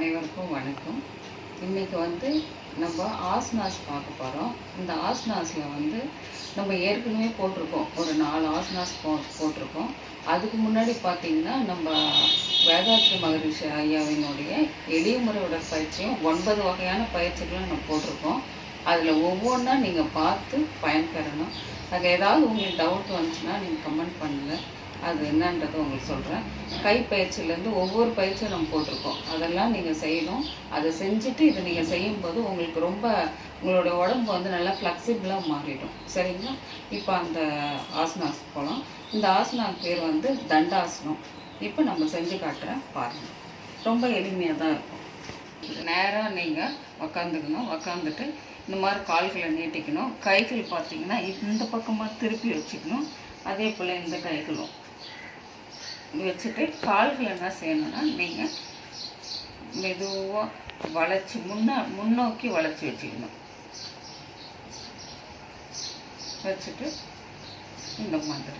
அனைவருக்கும் வணக்கம். இன்றைக்கி வந்து நம்ம ஆஸ்னாஸ் பார்க்க போகிறோம் இந்த ஆஸ்னாஸில் வந்து நம்ம ஏற்கனவே போட்டிருக்கோம். ஒரு நாலு ஆஸ்னாஸ் போ போட்டிருக்கோம். அதுக்கு முன்னாடி பார்த்தீங்கன்னா நம்ம வேதாத்ரி மகரிஷி ஐயாவினுடைய எளிய முறை உடற்பயிற்சியும் ஒன்பது வகையான பயிற்சிகளும் நம்ம போட்டிருக்கோம். அதில் ஒவ்வொன்றா நீங்கள் பார்த்து பயன்பெறணும். அதில் ஏதாவது உங்களுக்கு டவுட் வந்துச்சுன்னா நீங்கள் கமெண்ட் பண்ணுங்கள் அது என்னன்றதை உங்களுக்கு சொல்கிறேன் கைப்பயிற்சியிலேருந்து ஒவ்வொரு பயிற்சியும் நம்ம போட்டிருக்கோம். அதெல்லாம் நீங்கள் செய்யணும். அதை செஞ்சுட்டு இதை நீங்கள் செய்யும்போது உங்களுக்கு ரொம்ப உங்களோட உடம்பு வந்து நல்லா ஃப்ளெக்சிபிளாக மாறிடும். சரிங்களா? இப்போ அந்த ஆசனாஸ் போகலாம் இந்த ஆசனா பேர் வந்து தண்டாசனம். இப்போ நம்ம செஞ்சு காட்டுறேன் பாருங்கள் ரொம்ப எளிமையாக தான் இருக்கும். நேராக நீங்கள் உக்காந்துக்கணும். உக்காந்துட்டு இந்த மாதிரி கால்களை நீட்டிக்கணும். கைகள் பார்த்தீங்கன்னா இந்த பக்கமாக திருப்பி வச்சுக்கணும். அதே போல் இந்த கைகளும். வச்சுட்டு கால்கள் என்ன செய்யணும்னா நீங்கள் மெதுவாக வளைச்சி முன்னா முன்னோக்கி வளைச்சி வச்சுக்கணும். வச்சுட்டு இந்த மாதிரி.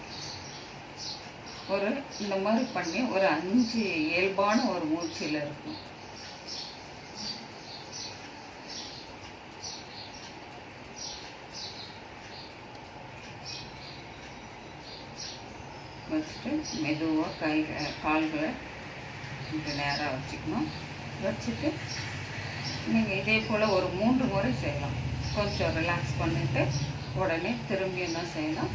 ஒரு இந்த மாதிரி பண்ணி ஒரு அஞ்சு இயல்பான ஒரு மூச்சில் இருக்கும். வச்சுட்டு மெதுவாக கை கால்களை கொஞ்சம் நேராக வச்சுக்கணும். வச்சுட்டு நீங்கள் இதே போல் ஒரு மூன்று முறை செய்யலாம். கொஞ்சம் ரிலாக்ஸ் பண்ணிவிட்டு உடனே திரும்பி என்ன செய்யலாம்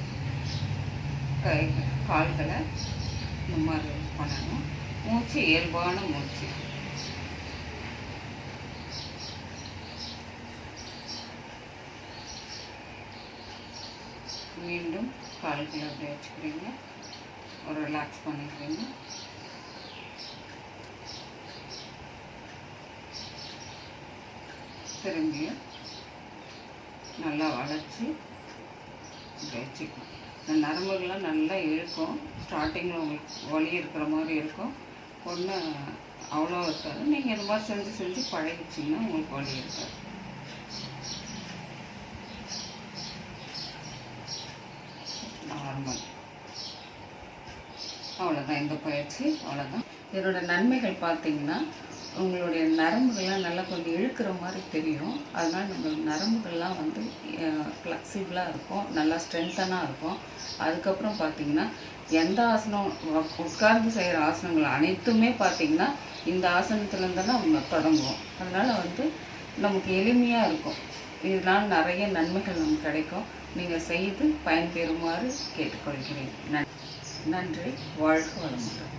கை கால்களை இந்த மாதிரி பண்ணணும். மூச்சு இயல்பான மூச்சு. மீண்டும் கால்களை அப்படி வச்சுக்கிறீங்க. ஒரு ரிலாக்ஸ் பண்ணிக்கிறீங்க திரும்பியும் நல்லா வளைச்சி இப்படி வச்சுக்கணும் இந்த நரம்புகள்லாம் நல்லா இழுக்கும் ஸ்டார்டிங்கில் உங்களுக்கு வலி இருக்கிற மாதிரி இருக்கும். ஒன்று அவ்வளோ இருக்காது. நீங்கள் இந்த மாதிரி செஞ்சு செஞ்சு பழகிச்சிங்கன்னா உங்களுக்கு வலி இருக்காது. அவ்வளோதான் இந்த பயிற்சி அவ்வளோதான் இதனோட நன்மைகள் பார்த்தீங்கன்னா உங்களுடைய நரம்புகள்லாம் நல்லா கொஞ்சம் இழுக்கிற மாதிரி தெரியும். அதனால் நம்ம நரம்புகள்லாம் வந்து ஃப்ளெக்சிபிளாக இருக்கும் நல்லா ஸ்ட்ரென்த்தனாக இருக்கும். அதுக்கப்புறம் பார்த்தீங்கன்னா எந்த ஆசனம் உட்கார்ந்து செய்கிற ஆசனங்கள் அனைத்துமே பார்த்தீங்கன்னா இந்த ஆசனத்துலேருந்து தான் நம்ம தொடங்குவோம். அதனால் வந்து நமக்கு எளிமையாக இருக்கும். இதனால் நிறைய நன்மைகள் நமக்கு கிடைக்கும். நீங்கள் செய்து பயன்பெறுமாறு கேட்டுக்கொள்கிறேன். நன்றி. நன்றி. வாழ்க வளமுடன்.